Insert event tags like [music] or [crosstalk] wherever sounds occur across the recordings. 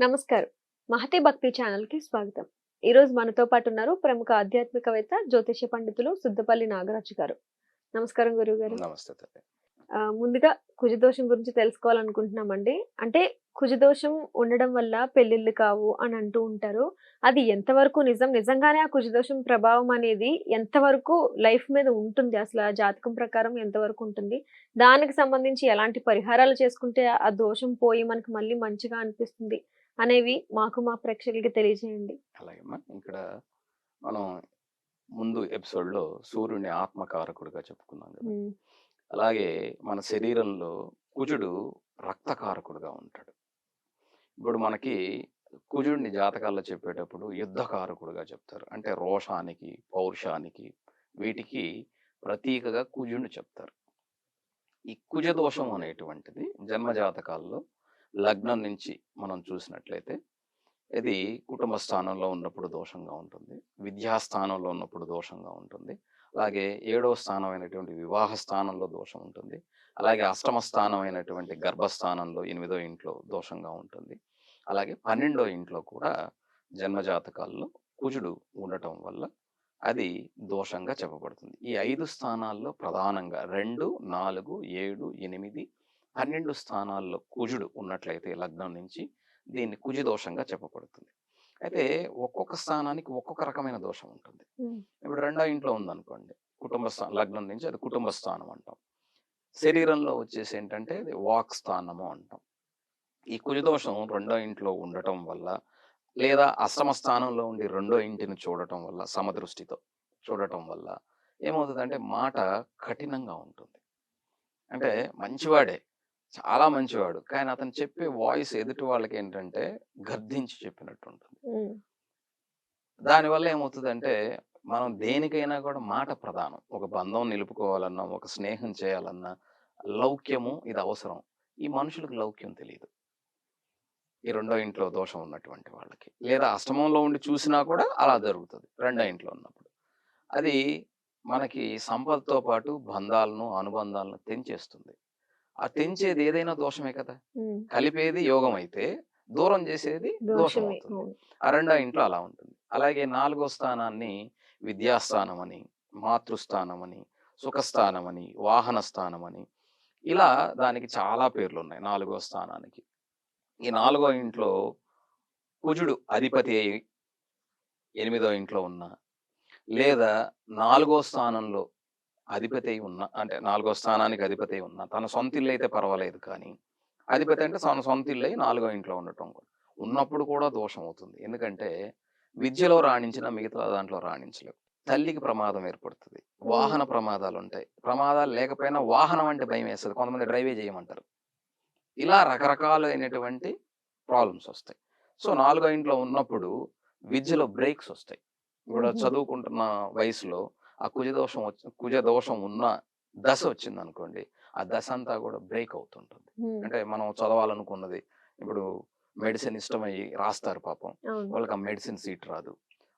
నమస్కారం. మహతి భక్తి ఛానల్కి స్వాగతం. ఈ రోజు మనతో పాటు ఉన్నారు ప్రముఖ ఆధ్యాత్మికవేత్త జ్యోతిష పండితులు సుద్దపల్లి నాగరాజు గారు. నమస్కారం గురువు గారు నమస్తే ఆ, ముందుగా కుజదోషం గురించి తెలుసుకోవాలనుకుంటున్నామండి. అంటే కుజదోషం ఉండడం వల్ల పెళ్ళిళ్ళు కావు అని అంటూ ఉంటారు. అది ఎంతవరకు నిజం? నిజంగానే ఆ కుజదోషం ప్రభావం అనేది ఎంతవరకు లైఫ్ మీద ఉంటుంది? అసలు ఆ జాతకం ప్రకారం ఎంతవరకు ఉంటుంది? దానికి సంబంధించి ఎలాంటి పరిహారాలు చేసుకుంటే ఆ దోషం పోయి మనకు మళ్ళీ మంచిగా అనిపిస్తుంది? అనేవి మాకు మా ప్రేక్షకులకి తెలియజేయండి. అలాగే అమ్మా. ఇక్కడ మనం ముందు ఎపిసోడ్లో సూర్యుని ఆత్మకారకుడిగా చెప్పుకున్నాం కదా! అలాగే మన శరీరంలో కుజుడు రక్తకారకుడుగా ఉంటాడు. ఇప్పుడు మనకి కుజుడిని జాతకాల్లో చెప్పేటప్పుడు యుద్ధకారకుడుగా చెప్తారు. అంటే రోషానికి పౌరుషానికి వీటికి ప్రతీకగా కుజుడిని చెప్తారు. ఈ కుజ దోషం అనేటువంటిది జన్మ జాతకాల్లో లగ్నం నుంచి మనం చూసినట్లయితే ఇది కుటుంబ స్థానంలో ఉన్నప్పుడు దోషంగా ఉంటుంది. విద్యా స్థానంలో ఉన్నప్పుడు దోషంగా ఉంటుంది. అలాగే ఏడవ స్థానం అయినటువంటి వివాహ స్థానంలో దోషం ఉంటుంది. అలాగే అష్టమ స్థానం అయినటువంటి గర్భస్థానంలో ఎనిమిదో ఇంట్లో దోషంగా ఉంటుంది. అలాగే పన్నెండో ఇంట్లో కూడా జన్మజాతకాల్లో కుజుడు ఉండటం వల్ల అది దోషంగా చెప్పబడుతుంది. ఈ ఐదు స్థానాల్లో ప్రధానంగా రెండు నాలుగు ఏడు ఎనిమిది పన్నెండు స్థానాల్లో కుజుడు ఉన్నట్లయితే లగ్నం నుంచి దీన్ని కుజి దోషంగా చెప్పబడుతుంది. అయితే ఒక్కొక్క స్థానానికి ఒక్కొక్క రకమైన దోషం ఉంటుంది. ఇప్పుడు రెండో ఇంట్లో ఉందనుకోండి కుటుంబ స్థానం లగ్నం నుంచి అది కుటుంబ స్థానం అంటాం. శరీరంలో వచ్చేసి ఏంటంటే అది వాక్ స్థానము అంటాం. ఈ కుజదోషం రెండో ఇంట్లో ఉండటం వల్ల లేదా అష్టమ స్థానంలో ఉండి రెండో ఇంటిని చూడటం వల్ల సమదృష్టితో చూడటం వల్ల ఏమవుతుందంటే మాట కఠినంగా ఉంటుంది. అంటే మంచివాడే చాలా మంచివాడు. కానీ అతను చెప్పే [laughs] వాయిస్ ఎదుటి వాళ్ళకి ఏంటంటే గర్దించి చెప్పినట్టు ఉంటుంది దానివల్ల ఏమవుతుందంటే మనం దేనికైనా కూడా మాట ప్రధానం. ఒక బంధం నిలుపుకోవాలన్నా ఒక స్నేహం చేయాలన్నా లౌక్యము ఇది అవసరం. ఈ మనుషులకు లౌక్యం తెలియదు ఈ రెండో ఇంట్లో దోషం ఉన్నటువంటి వాళ్ళకి. లేదా అష్టమంలో ఉండి చూసినా కూడా అలా జరుగుతుంది. రెండో ఇంట్లో ఉన్నప్పుడు. అది మనకి సంపదతో పాటు బంధాలను అనుబంధాలను తెంచేస్తుంది. ఆ తెంచేది ఏదైనా దోషమే కదా! కలిపేది యోగం అయితే దూరం చేసేది దోషం అవుతుంది. అవును. ఆ రెండో ఇంట్లో అలా ఉంటుంది. అలాగే నాలుగో స్థానాన్ని విద్యాస్థానం అని మాతృస్థానం అని సుఖస్థానం అని వాహన స్థానం అని ఇలా దానికి చాలా పేర్లు ఉన్నాయి నాలుగో స్థానానికి. ఈ నాలుగో ఇంట్లో కుజుడు అధిపతి ఎనిమిదో ఇంట్లో ఉన్న లేదా నాలుగో స్థానంలో అధిపతి అయి ఉన్న అంటే నాలుగో స్థానానికి అధిపతి అయి ఉన్న తన సొంత ఇల్లు అయితే పర్వాలేదు కానీ అధిపతి అంటే తన సొంత ఇల్లు అయి నాలుగో ఇంట్లో ఉండటం కూడా. ఉన్నప్పుడు కూడా దోషం అవుతుంది. ఎందుకంటే విద్యలో రాణించిన మిగతా దాంట్లో రాణించలేవు. తల్లికి ప్రమాదం ఏర్పడుతుంది. వాహన ప్రమాదాలు ఉంటాయి ప్రమాదాలు లేకపోయినా వాహనం అంటే భయం వేస్తుంది. కొంతమంది డ్రైవే చేయమంటారు. ఇలా రకరకాలైనటువంటి ప్రాబ్లమ్స్ వస్తాయి. సో నాలుగో ఇంట్లో ఉన్నప్పుడు విద్యలో బ్రేక్స్ వస్తాయి. ఇప్పుడు. చదువుకుంటున్న వయసులో ఆ కుజ దోషం వచ్చి కుజ దోషం ఉన్న దశ వచ్చింది అనుకోండి ఆ దశ అంతా కూడా బ్రేక్ అవుతుంటుంది. అంటే మనం చదవాలనుకున్నది ఇప్పుడు మెడిసిన్ ఇష్టమయ్యి రాస్తారు పాపం. వాళ్ళకి ఆ మెడిసిన్ సీట్ రాదు.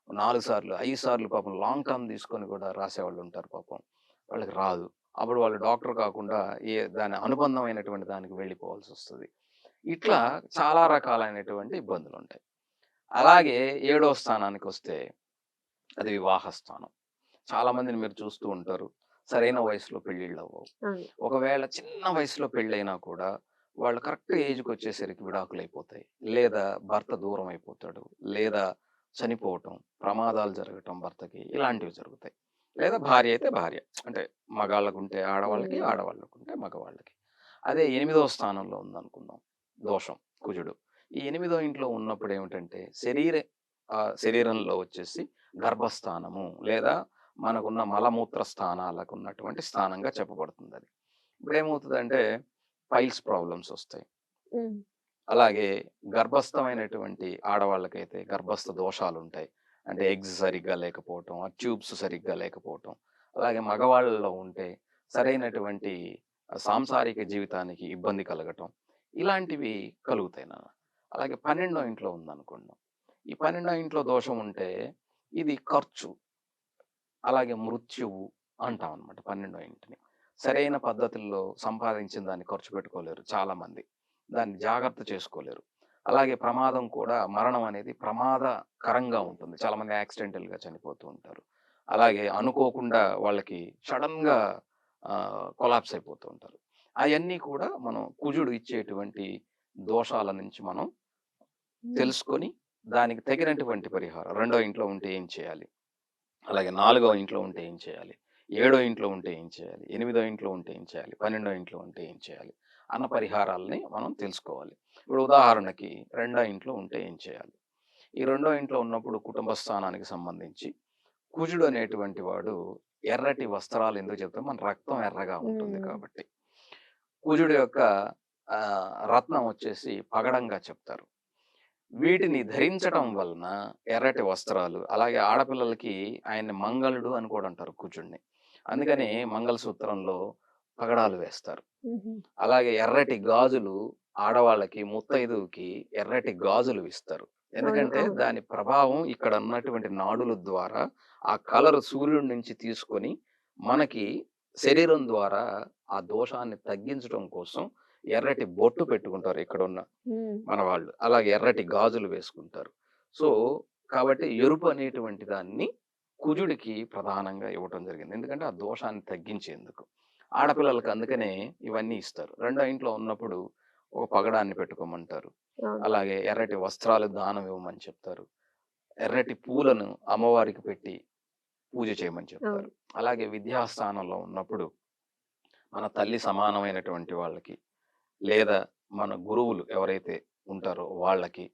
నాలుగు సార్లు ఐదు సార్లు పాపం లాంగ్ టర్మ్ తీసుకొని కూడా రాసేవాళ్ళు ఉంటారు పాపం. వాళ్ళకి రాదు. అప్పుడు వాళ్ళు డాక్టర్ కాకుండా ఏ దాని అనుబంధమైనటువంటి దానికి వెళ్ళిపోవాల్సి వస్తుంది. ఇట్లా చాలా రకాలైనటువంటి ఇబ్బందులు ఉంటాయి అలాగే ఏడో స్థానానికి వస్తే అది వివాహ స్థానం. చాలా మందిని మీరు చూస్తూ ఉంటారు. సరైన వయసులో పెళ్ళిళ్ళు అవ్వవు ఒకవేళ చిన్న వయసులో పెళ్ళైనా కూడా వాళ్ళు కరెక్ట్ ఏజ్కి వచ్చేసరికి విడాకులు అయిపోతాయి లేదా భర్త దూరం అయిపోతాడు లేదా చనిపోవటం ప్రమాదాలు జరగటం భర్తకి ఇలాంటివి జరుగుతాయి. లేదా భార్య అయితే భార్య. అంటే మగాళ్ళకు ఉంటే ఆడవాళ్ళకి మ్మ్. ఆడవాళ్ళకు ఉంటే మగవాళ్ళకి. అదే ఎనిమిదో స్థానంలో ఉందనుకుందాం. దోషం కుజుడు. ఈ ఎనిమిదో ఇంట్లో ఉన్నప్పుడు ఏమిటంటే శరీర శరీరంలో వచ్చేసి గర్భస్థానము లేదా మనకున్న మలమూత్ర స్థానాలకు ఉన్నటువంటి స్థానంగా చెప్పబడుతుంది అది ఇప్పుడు ఏమవుతుందంటే పైల్స్ ప్రాబ్లమ్స్ వస్తాయి. అలాగే గర్భస్థమైనటువంటి ఆడవాళ్ళకైతే గర్భస్థ దోషాలు ఉంటాయి అంటే ఎగ్స్ సరిగ్గా లేకపోవటం ఆ ట్యూబ్స్ సరిగ్గా లేకపోవటం. అలాగే మగవాళ్ళలో ఉంటే సరైనటువంటి సాంసారిక జీవితానికి ఇబ్బంది కలగటం. ఇలాంటివి కలుగుతాయి నాన్న. అలాగే పన్నెండో ఇంట్లో ఉందనుకోండి. ఈ పన్నెండో ఇంట్లో దోషం ఉంటే ఇది ఖర్చు. అలాగే మృత్యువు అంటాం అనమాట పన్నెండో ఇంటిని. సరైన పద్ధతుల్లో సంపాదించిన దాన్ని ఖర్చు పెట్టుకోలేరు చాలా మంది దాన్ని జాగ్రత్త చేసుకోలేరు. అలాగే ప్రమాదం కూడా మరణం అనేది ప్రమాదకరంగా ఉంటుంది. చాలా మంది యాక్సిడెంటల్గా చనిపోతూ ఉంటారు. అలాగే అనుకోకుండా వాళ్ళకి సడన్గా కొలాప్స్ అయిపోతూ ఉంటారు. అవన్నీ కూడా మనం కుజుడు ఇచ్చేటువంటి దోషాల నుంచి మనం తెలుసుకొని దానికి తగినటువంటి పరిహారం. రెండో ఇంట్లో ఉంటే ఏం చేయాలి? అలాగే నాలుగో ఇంట్లో ఉంటే ఏం చేయాలి? ఏడో ఇంట్లో ఉంటే ఏం చేయాలి? ఎనిమిదో ఇంట్లో ఉంటే ఏం చేయాలి? పన్నెండో ఇంట్లో ఉంటే ఏం చేయాలి? అన్న పరిహారాలని మనం తెలుసుకోవాలి. ఇప్పుడు ఉదాహరణకి రెండో ఇంట్లో ఉంటే ఏం చేయాలి? ఈ రెండో ఇంట్లో ఉన్నప్పుడు కుటుంబ స్థానానికి సంబంధించి కుజుడు అనేటువంటి వాడు ఎర్రటి వస్త్రాలు ఎందుకు చెప్తాం? మన రక్తం ఎర్రగా ఉంటుంది. కాబట్టి. కుజుడు యొక్క రత్నం వచ్చేసి పగడంగా చెప్తారు. వీటిని ధరించడం వలన ఎర్రటి వస్త్రాలు అలాగే ఆడపిల్లలకి ఆయన్ని మంగళుడు అని కూడా అంటారు కుజుడిని అందుకని మంగళసూత్రంలో పగడాలు వేస్తారు. అలాగే ఎర్రటి గాజులు ఆడవాళ్ళకి ముత్తైదువుకి ఎర్రటి గాజులు ఇస్తారు ఎందుకంటే. దాని ప్రభావం ఇక్కడ ఉన్నటువంటి నాడుల ద్వారా ఆ కలర్ సూర్యుడి నుంచి తీసుకొని మనకి శరీరం ద్వారా ఆ దోషాన్ని తగ్గించడం కోసం ఎర్రటి బొట్టు పెట్టుకుంటారు ఇక్కడ ఉన్న. మన వాళ్ళు. అలాగే ఎర్రటి గాజులు వేసుకుంటారు. సో కాబట్టి ఎరుపు అనేటువంటి దాన్ని కుజుడికి ప్రధానంగా ఇవ్వటం జరిగింది. ఎందుకంటే ఆ దోషాన్ని తగ్గించేందుకు. ఆడపిల్లలకు అందుకనే ఇవన్నీ ఇస్తారు. రెండో ఇంట్లో ఉన్నప్పుడు ఒక పగడాన్ని పెట్టుకోమంటారు. అలాగే ఎర్రటి వస్త్రాలు దానం ఇవ్వమని చెప్తారు. ఎర్రటి పూలను అమ్మవారికి పెట్టి పూజ చేయమని చెప్తారు. అలాగే విద్యాస్థానంలో ఉన్నప్పుడు మన తల్లి సమానమైనటువంటి వాళ్ళకి లేదా మన గురువులు ఎవరైతే ఉంటారో వాళ్ళకి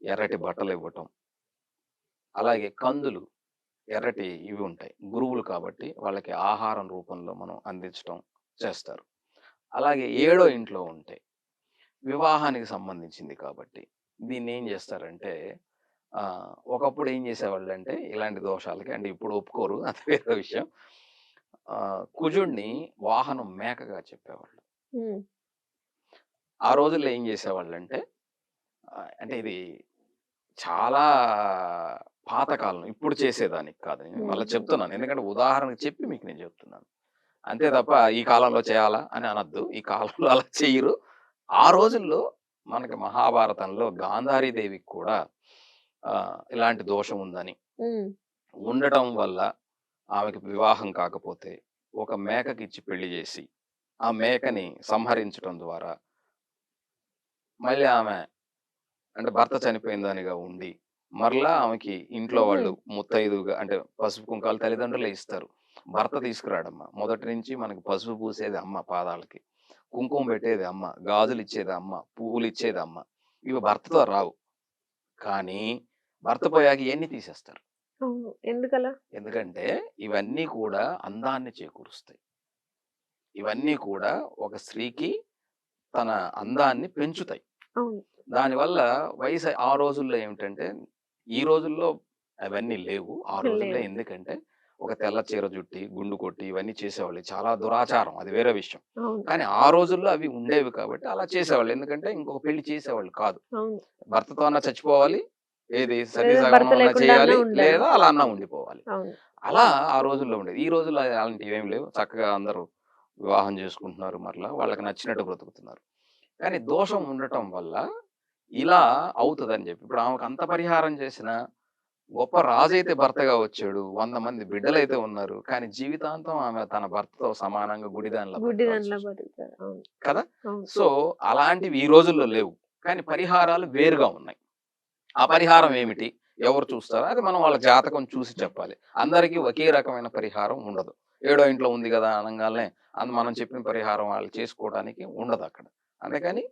ఎర్రటి బట్టలు ఇవ్వటం. అలాగే కందులు ఎర్రటి ఇవి ఉంటాయి. గురువులు కాబట్టి వాళ్ళకి ఆహారం రూపంలో మనం అందించడం చేస్తారు. అలాగే ఏడో ఇంట్లో ఉంటాయి వివాహానికి సంబంధించింది కాబట్టి దీన్ని ఏం చేస్తారంటే ఒకప్పుడు ఏం చేసేవాళ్ళు అంటే ఇలాంటి దోషాలకి అంటే ఇప్పుడు ఒప్పుకోరు [laughs] అది వేరే విషయం. కుజుడిని వాహనం మేకగా చెప్పేవాళ్ళు. ఆ రోజుల్లో ఏం చేసేవాళ్ళు అంటే అంటే ఇది చాలా పాతకాలం ఇప్పుడు చేసేదానికి కాదు నేను. మళ్ళీ. చెప్తున్నాను. ఎందుకంటే ఉదాహరణకు చెప్పి మీకు నేను చెప్తున్నాను. అంతే తప్ప ఈ కాలంలో చేయాలా అని అనొద్దు. ఈ కాలంలో అలా చెయ్యరు ఆ రోజుల్లో మనకి మహాభారతంలో గాంధారీ దేవికి కూడా ఇలాంటి దోషం ఉందని. ఉండటం వల్ల ఆమెకి వివాహం కాకపోతే ఒక మేకకి ఇచ్చి పెళ్ళి చేసి ఆ మేకని సంహరించడం ద్వారా మళ్ళీ ఆమె అంటే భర్త చనిపోయిందనిగా ఉండి మరలా ఆమెకి ఇంట్లో వాళ్ళు ముత్తైదుగా అంటే పసుపు కుంకాలు తల్లిదండ్రులే ఇస్తారు. భర్త తీసుకురాడమ్మ. మొదటి నుంచి మనకి పసుపు పూసేది అమ్మ పాదాలకి. కుంకుమ పెట్టేది అమ్మ. గాజులు ఇచ్చేది అమ్మ. పువ్వులు ఇచ్చేది అమ్మ. ఇవి భర్తతో రావు. కానీ భర్త పోయాక ఇవన్నీ తీసేస్తారు. ఎందుకలా? ఎందుకంటే ఇవన్నీ కూడా అందాన్ని చేకూరుస్తాయి. ఇవన్నీ కూడా ఒక స్త్రీకి తన అందాన్ని పెంచుతాయి. దానివల్ల వయసు ఆ రోజుల్లో ఏమిటంటే ఈ రోజుల్లో అవన్నీ లేవు. ఆ [laughs] రోజుల్లో. ఎందుకంటే ఒక తెల్ల చీర జుట్టి గుండు కొట్టి ఇవన్నీ చేసేవాళ్ళు. చాలా దురాచారం. అది వేరే విషయం. కానీ ఆ రోజుల్లో అవి ఉండేవి కాబట్టి అలా చేసేవాళ్ళు. ఎందుకంటే ఇంకొక పెళ్ళి చేసేవాళ్ళు కాదు. భర్తతో అన్న చచ్చిపోవాలి. ఏది సతీ లేదా భర్త సగమనం లేకుండా చేయాలి. లేదా అలా అన్నా ఉండిపోవాలి. అలా ఆ రోజుల్లో ఉండేది. ఈ రోజుల్లో అలాంటివి ఏం లేవు. చక్కగా అందరూ వివాహం చేసుకుంటున్నారు మరలా. వాళ్ళకి నచ్చినట్టు బ్రతుకుతున్నారు. కానీ దోషం ఉండటం వల్ల ఇలా అవుతుందని చెప్పి ఇప్పుడు ఆమెకు అంత పరిహారం చేసిన గొప్ప రాజు అయితే భర్తగా వచ్చాడు వంద మంది బిడ్డలైతే ఉన్నారు. కానీ జీవితాంతం ఆమె తన భర్తతో సమానంగా గుడిదానిలో కదా? సో అలాంటివి ఈ రోజుల్లో లేవు. కానీ పరిహారాలు వేరుగా ఉన్నాయి. ఆ పరిహారం ఏమిటి? ఎవరు చూస్తారో అది మనం వాళ్ళ జాతకం చూసి చెప్పాలి. అందరికీ ఒకే రకమైన పరిహారం ఉండదు. ఏడో ఇంట్లో ఉంది కదా అనగానే అందు మనం చెప్పిన పరిహారం వాళ్ళు చేసుకోవడానికి ఉండదు అక్కడ. అందుకని.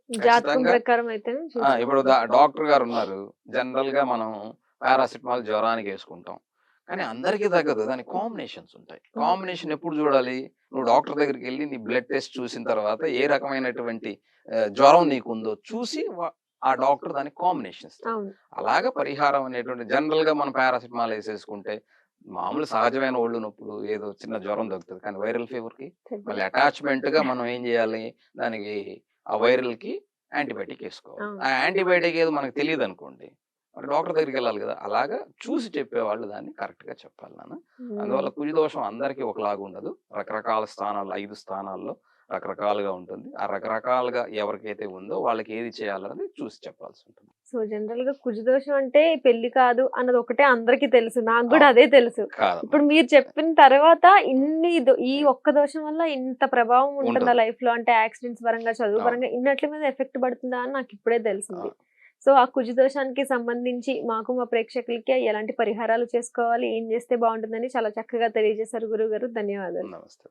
ఇప్పుడు డాక్టర్ గారు ఉన్నారు. జనరల్గా మనం పారాసిటమాల్ జ్వరానికి వేసుకుంటాం. కానీ అందరికీ తగ్గదు. దాని కాంబినేషన్స్ ఉంటాయి. కాంబినేషన్ ఎప్పుడు చూడాలి? నువ్వు డాక్టర్ దగ్గరికి వెళ్ళి నీ బ్లడ్ టెస్ట్ చూసిన తర్వాత ఏ రకమైనటువంటి జ్వరం నీకు ఉందో చూసి ఆ డాక్టర్ దానికి కాంబినేషన్ ఇస్తాడు. అలాగా పరిహారం అనేటువంటి జనరల్గా మనం పారాసిటమాల్ వేసేసుకుంటే మామూలు సహజమైన ఒళ్ళు నొప్పులు ఏదో చిన్న జ్వరం తగ్గుతుంది. కానీ వైరల్ ఫీవర్కి మళ్ళీ అటాచ్మెంట్గా మనం ఏం చేయాలి? దానికి ఆ వైరల్కి యాంటీబయాటిక్ వేసుకోవాలి. ఆ! యాంటీబయాటిక్ ఏదో మనకు తెలియదు అనుకోండి మరి డాక్టర్ దగ్గరికి వెళ్ళాలి కదా అలాగా చూసి చెప్పేవాళ్ళు దాన్ని కరెక్ట్గా చెప్పాలి నాన్న. అందువల్ల కుజి దోషం అందరికీ ఒకలాగా ఉండదు. రకరకాల స్థానాల్లో ఐదు స్థానాల్లో రకరకాలుగా ఉంటుంది. ఆ రకరకాలుగా ఎవరికైతే ఉందో వాళ్ళకి ఏది చేయాలన్నది చూసి చెప్పాల్సి ఉంటుంది. సో జనరల్గా కుజదోషం అంటే పెళ్ళి కాదు అన్నది ఒకటే అందరికీ తెలుసు. నాకు కూడా అదే తెలుసు. ఇప్పుడు మీరు చెప్పిన తర్వాత ఇన్ని ఈ ఒక్క దోషం వల్ల ఇంత ప్రభావం ఉంటుందా. లైఫ్లో అంటే యాక్సిడెంట్స్ పరంగా చదువు. పరంగా ఇన్నట్ల మీద ఎఫెక్ట్ పడుతుందా అని నాకు ఇప్పుడే తెలిసింది. సో ఆ కుజ దోషానికి సంబంధించి మాకు మా ప్రేక్షకులకి ఎలాంటి పరిహారాలు చేసుకోవాలి ఏం చేస్తే బాగుంటుందని చాలా చక్కగా తెలియజేశారు గురువు గారు ధన్యవాదాలు. నమస్తే.